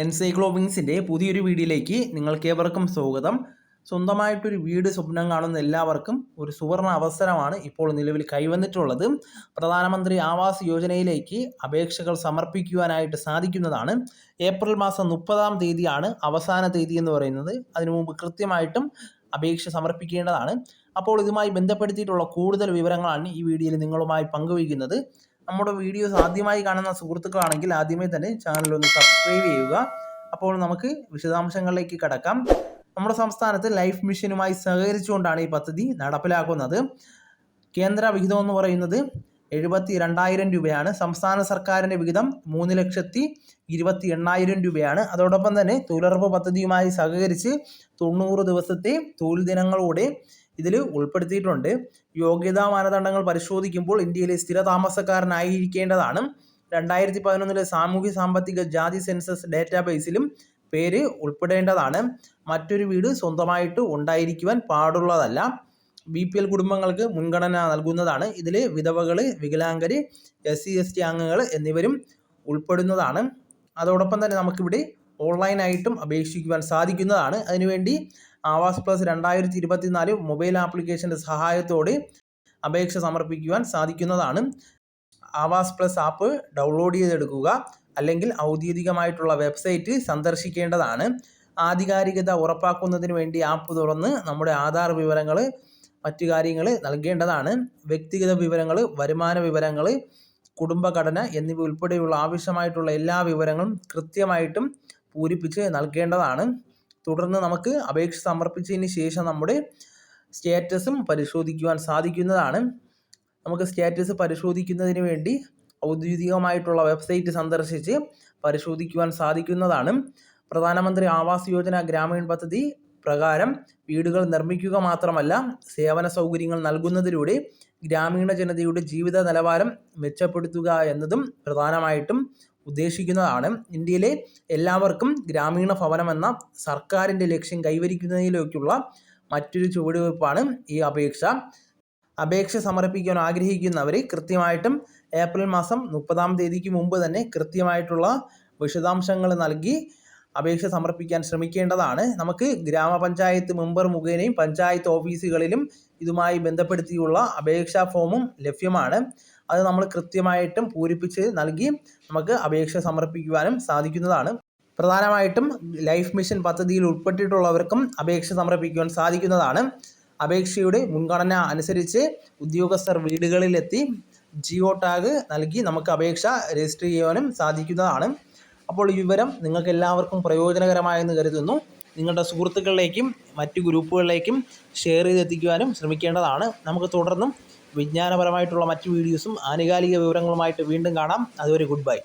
എൻസൈക്ലോവിങ്സിന്റെ പുതിയൊരു വീഡിയോയിലേക്ക് നിങ്ങൾക്ക് ഏവർക്കും സ്വാഗതം. സ്വന്തമായിട്ടൊരു വീട് സ്വപ്നം കാണുന്ന എല്ലാവർക്കും ഒരു സുവർണ അവസരമാണ് ഇപ്പോൾ നിലവിൽ കൈവന്നിട്ടുള്ളത്. പ്രധാനമന്ത്രി ആവാസ് യോജനയിലേക്ക് അപേക്ഷകൾ സമർപ്പിക്കുവാനായിട്ട് സാധിക്കുന്നതാണ്. ഏപ്രിൽ മാസം മുപ്പതാം തീയതിയാണ് അവസാന തീയതി എന്ന് പറയുന്നത്. അതിനു മുമ്പ് കൃത്യമായിട്ടും അപേക്ഷ സമർപ്പിക്കേണ്ടതാണ്. അപ്പോൾ ഇതുമായി ബന്ധപ്പെടുത്തിയിട്ടുള്ള കൂടുതൽ വിവരങ്ങളാണ് ഈ വീഡിയോയിൽ നിങ്ങളുമായി പങ്കുവയ്ക്കുന്നത്. നമ്മുടെ വീഡിയോസ് ആദ്യമായി കാണുന്ന സുഹൃത്തുക്കളാണെങ്കിൽ ആദ്യമേ തന്നെ ചാനൽ ഒന്ന് സബ്സ്ക്രൈബ് ചെയ്യുക. അപ്പോൾ നമുക്ക് വിശദാംശങ്ങളിലേക്ക് കടക്കാം. നമ്മുടെ സംസ്ഥാനത്ത് ലൈഫ് മിഷനുമായി സഹകരിച്ചുകൊണ്ടാണ് ഈ പദ്ധതി നടപ്പിലാക്കുന്നത്. കേന്ദ്ര വിഹിതം എന്ന് പറയുന്നത് എഴുപത്തി രണ്ടായിരം രൂപയാണ്. സംസ്ഥാന സർക്കാരിന്റെ വിഹിതം മൂന്ന് ലക്ഷത്തി ഇരുപത്തി എണ്ണായിരം രൂപയാണ്. അതോടൊപ്പം തന്നെ തൊഴിലുറപ്പ് പദ്ധതിയുമായി സഹകരിച്ച് തൊണ്ണൂറ് ദിവസത്തെ തൊഴിൽ ദിനങ്ങളോടെ ഇതിൽ ഉൾപ്പെടുത്തിയിട്ടുണ്ട്. യോഗ്യതാ മാനദണ്ഡങ്ങൾ പരിശോധിക്കുമ്പോൾ ഇന്ത്യയിലെ സ്ഥിര താമസക്കാരനായിരിക്കേണ്ടതാണ് രണ്ടായിരത്തി പതിനൊന്നിലെ സാമൂഹ്യ സാമ്പത്തിക ജാതി സെൻസസ് ഡാറ്റാബേസിലും പേര് ഉൾപ്പെടേണ്ടതാണ്. മറ്റൊരു വീട് സ്വന്തമായിട്ട് ഉണ്ടായിരിക്കുവാൻ പാടുള്ളതല്ല. ബി പി എൽ കുടുംബങ്ങൾക്ക് മുൻഗണന നൽകുന്നതാണ്. ഇതിൽ വിധവകൾ വികലാംഗർ എസ് സി എസ് ടി അംഗങ്ങൾ എന്നിവരും ഉൾപ്പെടുന്നതാണ്. അതോടൊപ്പം തന്നെ നമുക്കിവിടെ ഓൺലൈനായിട്ടും അപേക്ഷിക്കുവാൻ സാധിക്കുന്നതാണ്. അതിനുവേണ്ടി ആവാസ് പ്ലസ് രണ്ടായിരത്തി ഇരുപത്തിനാല് മൊബൈൽ ആപ്ലിക്കേഷന്റെ സഹായത്തോടെ അപേക്ഷ സമർപ്പിക്കുവാൻ സാധിക്കുന്നതാണ്. ആവാസ് പ്ലസ് ആപ്പ് ഡൗൺലോഡ് ചെയ്തെടുക്കുക അല്ലെങ്കിൽ ഔദ്യോഗികമായിട്ടുള്ള വെബ്സൈറ്റ് സന്ദർശിക്കേണ്ടതാണ്. ആധികാരികത ഉറപ്പാക്കുന്നതിന് വേണ്ടി ആപ്പ് തുറന്ന് നമ്മുടെ ആധാർ വിവരങ്ങൾ മറ്റു കാര്യങ്ങൾ നൽകേണ്ടതാണ്. വ്യക്തിഗത വിവരങ്ങൾ വരുമാന വിവരങ്ങൾ കുടുംബഘടന എന്നിവ ഉൾപ്പെടെയുള്ള ആവശ്യമായിട്ടുള്ള എല്ലാ വിവരങ്ങളും കൃത്യമായിട്ടും പൂരിപ്പിച്ച് നൽകേണ്ടതാണ്. തുടർന്ന് നമുക്ക് അപേക്ഷ സമർപ്പിച്ചതിന് ശേഷം നമ്മുടെ സ്റ്റാറ്റസും പരിശോധിക്കുവാൻ സാധിക്കുന്നതാണ്. നമുക്ക് സ്റ്റാറ്റസ് പരിശോധിക്കുന്നതിന് വേണ്ടി ഔദ്യോഗികമായിട്ടുള്ള വെബ്സൈറ്റ് സന്ദർശിച്ച് പരിശോധിക്കുവാൻ സാധിക്കുന്നതാണ്. പ്രധാനമന്ത്രി ആവാസ് യോജന ഗ്രാമീൺ പദ്ധതി പ്രകാരം വീടുകൾ നിർമ്മിക്കുക മാത്രമല്ല സേവന സൗകര്യങ്ങൾ നൽകുന്നതിലൂടെ ഗ്രാമീണ ജനതയുടെ ജീവിത നിലവാരം മെച്ചപ്പെടുത്തുക എന്നതും പ്രധാനമായിട്ടും ഉദ്ദേശിക്കുന്നതാണ്. ഇന്ത്യയിലെ എല്ലാവർക്കും ഗ്രാമീണ ഭവനം എന്ന സർക്കാരിന്റെ ലക്ഷ്യം കൈവരിക്കുന്നതിലേക്കുള്ള മറ്റൊരു ചുവടുവയ്പ്പാണ് ഈ അപേക്ഷ. അപേക്ഷ സമർപ്പിക്കാൻ ആഗ്രഹിക്കുന്നവർ കൃത്യമായിട്ടും ഏപ്രിൽ മാസം മുപ്പതാം തീയതിക്ക് മുമ്പ് തന്നെ കൃത്യമായിട്ടുള്ള വിശദാംശങ്ങൾ നൽകി അപേക്ഷ സമർപ്പിക്കാൻ ശ്രമിക്കേണ്ടതാണ്. നമുക്ക് ഗ്രാമപഞ്ചായത്ത് മെമ്പർ മുഖേനയും പഞ്ചായത്ത് ഓഫീസുകളിലും ഇതുമായി ബന്ധപ്പെടുത്തിയുള്ള അപേക്ഷാ ഫോമും ലഭ്യമാണ്. അത് നമ്മൾ കൃത്യമായിട്ടും പൂരിപ്പിച്ച് നൽകി നമുക്ക് അപേക്ഷ സമർപ്പിക്കുവാനും സാധിക്കുന്നതാണ്. പ്രധാനമായിട്ടും ലൈഫ് മിഷൻ പദ്ധതിയിൽ ഉൾപ്പെട്ടിട്ടുള്ളവർക്കും അപേക്ഷ സമർപ്പിക്കുവാൻ സാധിക്കുന്നതാണ്. അപേക്ഷയുടെ മുൻഗണന അനുസരിച്ച് ഉദ്യോഗസ്ഥർ വീടുകളിലെത്തി ജിയോ ടാഗ് നൽകി നമുക്ക് അപേക്ഷ രജിസ്റ്റർ ചെയ്യുവാനും സാധിക്കുന്നതാണ്. അപ്പോൾ ഈ വിവരം നിങ്ങൾക്ക് എല്ലാവർക്കും പ്രയോജനകരമായെന്ന് കരുതുന്നു. നിങ്ങളുടെ സുഹൃത്തുക്കളിലേക്കും മറ്റ് ഗ്രൂപ്പുകളിലേക്കും ഷെയർ ചെയ്തെത്തിക്കുവാനും ശ്രമിക്കേണ്ടതാണ്. നമുക്ക് തുടർന്നും വിജ്ഞാനപരമായിട്ടുള്ള മറ്റ് വീഡിയോസും ആനുകാലിക വിവരങ്ങളുമായിട്ട് വീണ്ടും കാണാം. അതുവരെ ഗുഡ് ബൈ